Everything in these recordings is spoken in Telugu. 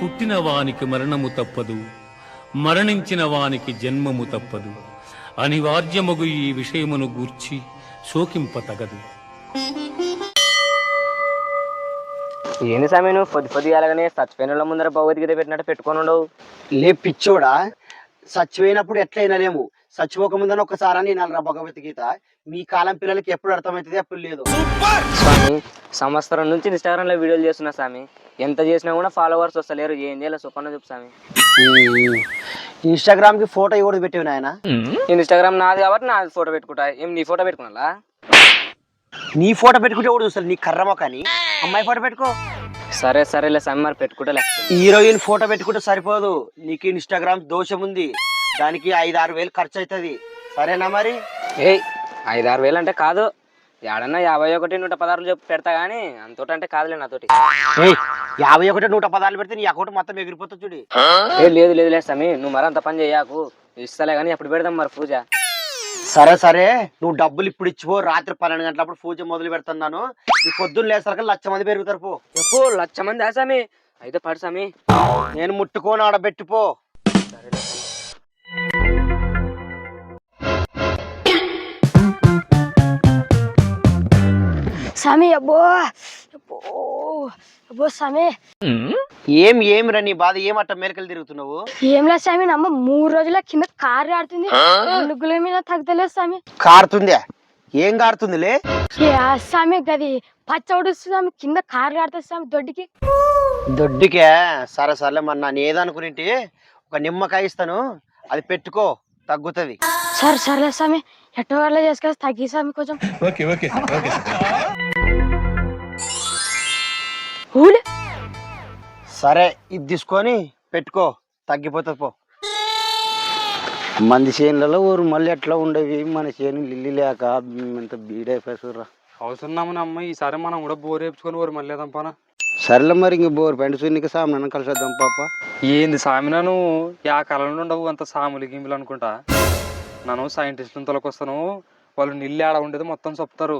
పుట్టిన వానికి మరణము తప్పదు మరణించిన వానికి జన్మము తప్పదు. అనివార్యమగు ఈ విషయమును గూర్చి శోకింప తగదు ఏంది స్వామి నువ్వు పొద్దు పొద్దు అలాగనే చచ్చిపోయిన వాళ్ళ ముందర భగవద్గీత పెట్టినట్టు పెట్టుకొని ఉండవు? లే పిచ్చోడా చచ్చిపోయినప్పుడు ఎట్లయినా లేము. చచ్చిపోక ముందని ఒక్కసారి నేను భగవద్గీత మీ కాలం పిల్లలకి ఎప్పుడు అర్థమవుతుంది అప్పుడు లేదు. స్వామి సంవత్సరం నుంచి ఇన్స్టాగ్రామ్లో వీడియోలు చేస్తున్నా స్వామి. ఎంత చేసినా కూడా ఫాలోవర్స్ వస్తలేరు. ఏం చేయాలి సుఖంగా చెప్పు స్వామి. ఇన్స్టాగ్రామ్కి ఫోటో ఎవరు పెట్టావు నాయన? ఇన్స్టాగ్రామ్ నాది కాబట్టి నాది ఫోటో పెట్టుకుంటా. ఏం నీ ఫోటో పెట్టుకున్నా నీ ఫోటో పెట్టుకుంటే ఎవడు చూస్తారు నీ కర్రమో కానీ అమ్మాయి ఫోటో పెట్టుకో. సరే సరేలే స్వామి మరి పెట్టుకుంటలే. హీరోయిన్ ఫోటో పెట్టుకుంటే సరిపోదు. నీకు ఇన్స్టాగ్రామ్ దోషం ఉంది దానికి ఐదు ఆరు వేలు ఖర్చు అవుతుంది సరేనా మరి? ఏయ్ ఐదు ఆరు వేలు అంటే కాదు. ఏడన్నా యాభై ఒకటి నూట పదహారు చెప్పు పెడతా కానీ అంతోటి అంటే కాదులే నాతోటి. ఏయ్ యాభై ఒకటి నూట పదాలు పెడితే నీ అకౌంట్ మొత్తం ఎగిరిపోతుంది చూడు. ఏ లేదు లేదు లేదు స్వామి నువ్వు మరి అంత పని చేయకు. ఇస్తలే కానీ ఎప్పుడు పెడదాం మరి పూజ? సరే సరే. నువ్వు డబ్బులు ఇప్పుడు ఇచ్చిపో. రాత్రి పన్నెండు గంటలప్పుడు పూజ మొదలు పెడుతున్నాను నీ పొద్దున్న లేసరికి లక్ష మంది పెరుగుతారు పో. చెప్పు లక్ష మంది ఆ స్వామి అయితే పడు స్వామి నేను ముట్టుకోని ఆడ స్వామి అబ్బో! అబ్బో! స్వామి ఏం ఏం రా నీ బాధ? ఏమట్ట మేరకలు తిరుగుతున్నావు? ఏం లేదు స్వామి నమ్మ మూడు రోజుల కింద కారు ఆడుతుంది. అడుగుల మీద తగ్గలేదు స్వామి కారుతుందే? ఏం కారుతుందిలే? స్వామి గది పచ్చడి స్వామి కింద కారు ఆడుతుంది స్వామి దొడ్డికి. దొడ్డికే? సరే సర్లే మరి నేను ఏదనుకునేంటి? ఒక నిమ్మకాయ ఇస్తాను. అది పెట్టుకో తగ్గుతుంది. సరే సర్లే స్వామి ఎట్టో వాళ్ళ చేసుకొని తగ్గి స్వామి కొంచెం. ఊలే. సరే ఇది తీసుకొని పెట్టుకో తగ్గిపోతుంది పో. మంది చేనులలో ఊరు మళ్ళీ ఎట్లా ఉండేవి మన చేను లిల్లి లేక ఇంత బీడైపోయారా అవసరన్నాము అమ్మ? ఈసారి మనం కూడా బోర్ వేపించుకొని ఊరు మళ్ళీ దంపానా సర్లే మరి ఇంక బోర్ పెంట సూర్యునికి సామాన్ కలిసేద్దాం పాప. ఏంది సామి నన్ను యా కాలంలో ఉండవు అంత సాములు గింపులు అనుకుంటా? నన్ను సైంటిస్టులను తొలకొస్తాను. వాళ్ళు నీళ్ళు ఆడ ఉండేది మొత్తం చెప్తారు.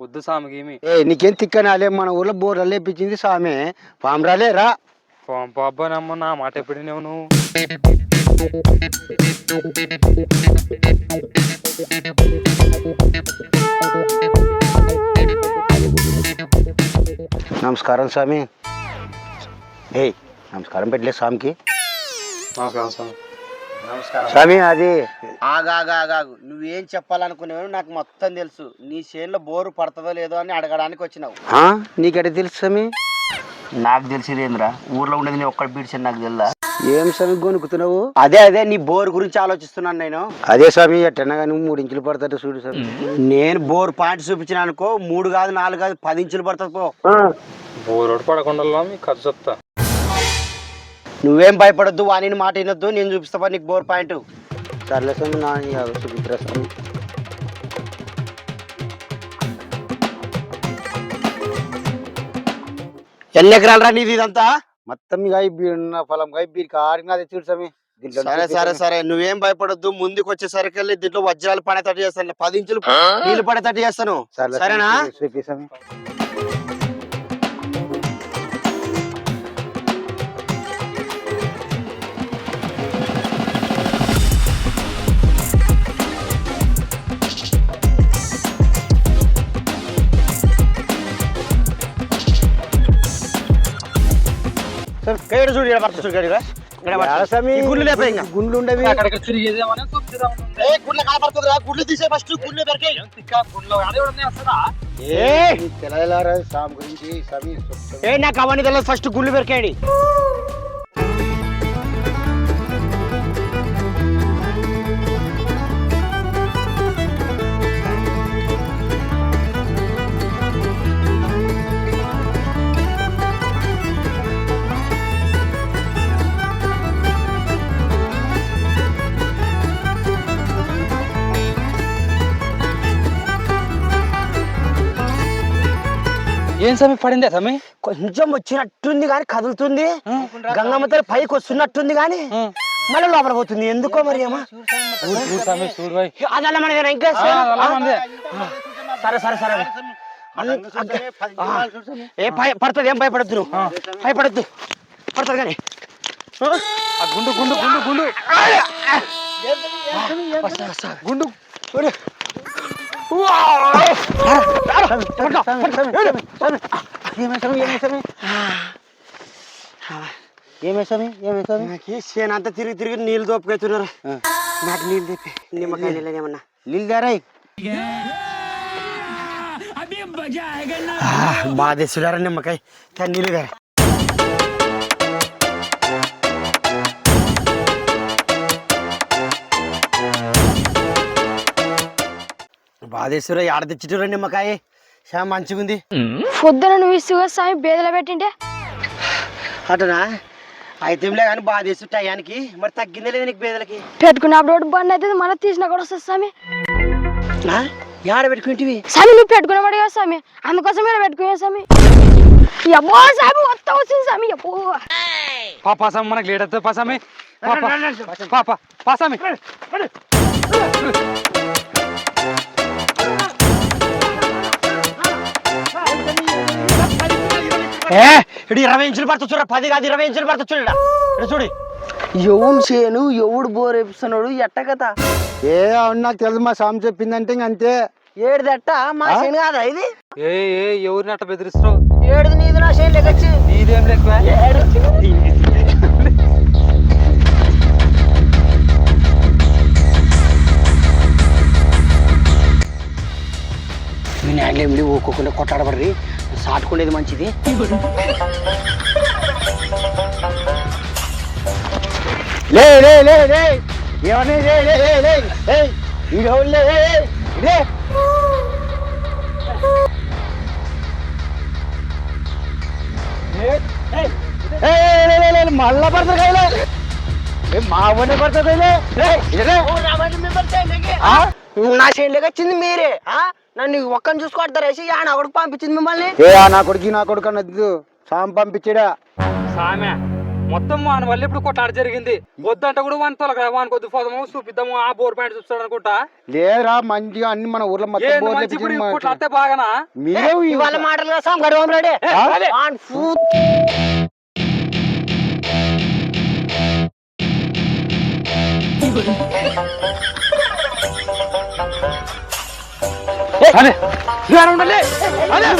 వద్దు సామి గీమి. ఏ నీకేం తిక్కని అలే మన ఊర్లో బోర్ లేపించింది సామే. పామరాలే రా. పంపబ్బనమ్మ నా మాట ఎప్పుడు నువ్వు. నమస్కారం స్వామి ఏయ్ నమస్కారం పెట్టలే స్వామికి స్వామి అది ఆగాగాగాగు నువ్వేం చెప్పాలనుకునేవు నాకు మొత్తం తెలుసు. నీ చేనులో బోరు పడుతుందో లేదో అని అడగడానికి వచ్చినావు. నీకెట తెలుసు స్వామి? నాకు తెలిసిదేంద్రా? ఊర్లో ఉండేది నేను ఒక్కడ బీడ్చాను నాకు తెలుదా? ఏం స్వామి గొనుకుతున్నావు? అదే అదే నీ బోర్ గురించి ఆలోచిస్తున్నాను నేను. అదే స్వామి ఎట్టన్నా కానీ మూడు ఇంచులు పడతాడు చూడు స్వామి. నేను బోర్ పాయింట్ చూపించిన అనుకో మూడు కాదు నాలుగు కాదు పది ఇంచులు పడుతుంది పో. బోరోడు పడకుండా మీకు ఖర్చు చెప్తా నువ్వేం భయపడొద్దు వాణిని మాట వినొద్దు నేను చూపిస్తా నీకు బోర్ పాయింట్. సర్లే స్వామి నా చూపించరా స్వామి. ఎన్ని ఎకరాలు రా నీది ఇదంతా? మొత్తం ఉన్న పొలం బీరికి కారినది చూడు స్వామి. సరే సరే సరే నువ్వేం భయపడొద్దు ముందుకు వచ్చేసరికి దీంట్లో వజ్రాలు పడేటట్టు చేస్తాను. పది ఇంచులు నీళ్ళు పడేటట్టు చేస్తాను. సరేనా? కైడు చూడు ఇక్కడ పడుతుంది చూడు. ఈ గుళ్ళు లేపే ఇంకా. గుండ్లు ఉండేవి ఏ, గుళ్ళు కనపడుతుందిరా. గుళ్ళు తీసే ఫస్ట్ ఏ నాకు అవన్నీ తెలియదు ఫస్ట్ గుళ్ళు పెరికాయండి ఏం సమీ పడిందే సమీ? కొంచెం వచ్చినట్టుంది కానీ కదులుతుంది. గంగమ్మ తల్లి పైకి వస్తున్నట్టుంది కానీ మళ్ళీ లోపల పోతుంది. ఎందుకో మరి ఏమో? అదల్ల మన ఇంకా. సరే సరే సరే. ఏ భయ- పడుతుంది ఏం భయపడద్దు నువ్వు? భయపడద్దు. పడుతుంది కానీ. ఆ గుండు గుండు గుండు గుండు. గుండు. ఏమేసామి ఏమేసామి నాకు చేను అంతా తిరిగి తిరిగి నీళ్ళు దోపుకెళ్తున్నారు నాకు నీళ్ళు తెప్పి నిమ్మకాయ నీళ్ళు ఏమన్నా? నీళ్ళు దారాయి బాగా తెచ్చుడారా నిమ్మకాయ? కానీ నీళ్ళు దారా బాధేశ్వర ఆడ తెచ్చిటురా నిమ్మకాయ? చా మంచిగుంది. పొద్దున నువ్వు ఇసుగా స్వామి బేదల పెట్టింటే? అటనా? అయితేంలే కానీ బాధేసు టయానికి మరి తగ్గిందే లేదు నీకు పేదలకి పెట్టుకున్నప్పుడు ఒకటి బండి అయితే మళ్ళీ తీసినా కూడా వస్తుంది స్వామి? యాడ పెట్టుకుంటివి? స్వామి నువ్వు పెట్టుకున్నాడు కదా స్వామి. అందుకోసం ఇలా పెట్టుకునే స్వామి. ఎబ్బో స్వామి మొత్తం వచ్చింది స్వామి ఎబ్బో పా పాసం మనకి లేట్ అవుతుంది. పాసామి పాప పాసామి ఏ? ఇడు ఇరవై ఇంచులు పడుతుంది చూడ పది కాదు ఇరవై ఇంచులు పడుతుంది చూడ చూడు. ఎవడు చేయను ఎవడు బోర్ వేపిస్తున్నాడు? ఎట్ట కథ? ఏ అవును నాకు తెలుసు మా స్వామి చెప్పిందంటే ఇంక అంతే. ఏడుదట్ట? మా చేను కాదా ఇది? ఏ ఏ ఎవరిని అట్ట బెదిరిస్తావు ఏడుది నీది నా చేను లెక్కచ్చి నీదేం లెక్క? మీ నాయనలు ఏమి ఊకోకుండా కొట్లాడబడి సాటుకునేది మంచిది. లే లే లే లే. ఏమని లే లే లే ఏ, మళ్ళా పడతారు కైలే మా లే. ఆ? నా చేను లెక్కచ్చింది మీరే. ఆ? నన్ను ఒక్కని చూసుకొడతారు వేసి ఆయన ఒకటికి పంపించింది మిమ్మల్ని. ఏ ఆ నా కొడుకు నా కొడుకు అన్నది స్వామి పంపించాడా? సామె మొత్తం వాని వల్ల ఇప్పుడు కొట్లాట జరిగింది. వద్దంటే కూడా వాని తొలగ వాని కొద్ది పోదాము చూపిద్దాము ఆ బోర్ పాయింట్ చూస్తాడు అనుకుంటా. లేరా మంచిగా అన్ని మన ఊర్లో మొత్తం ఏంది బోర్లు మంచి ఇప్పుడు వేపించింది కొట్లాడితే బాగానా? మీరే ఇవాళ మాటలు కదా సాం గడవం రెడీ. వాన్ ఫూ- అదే ఉండాలి అదే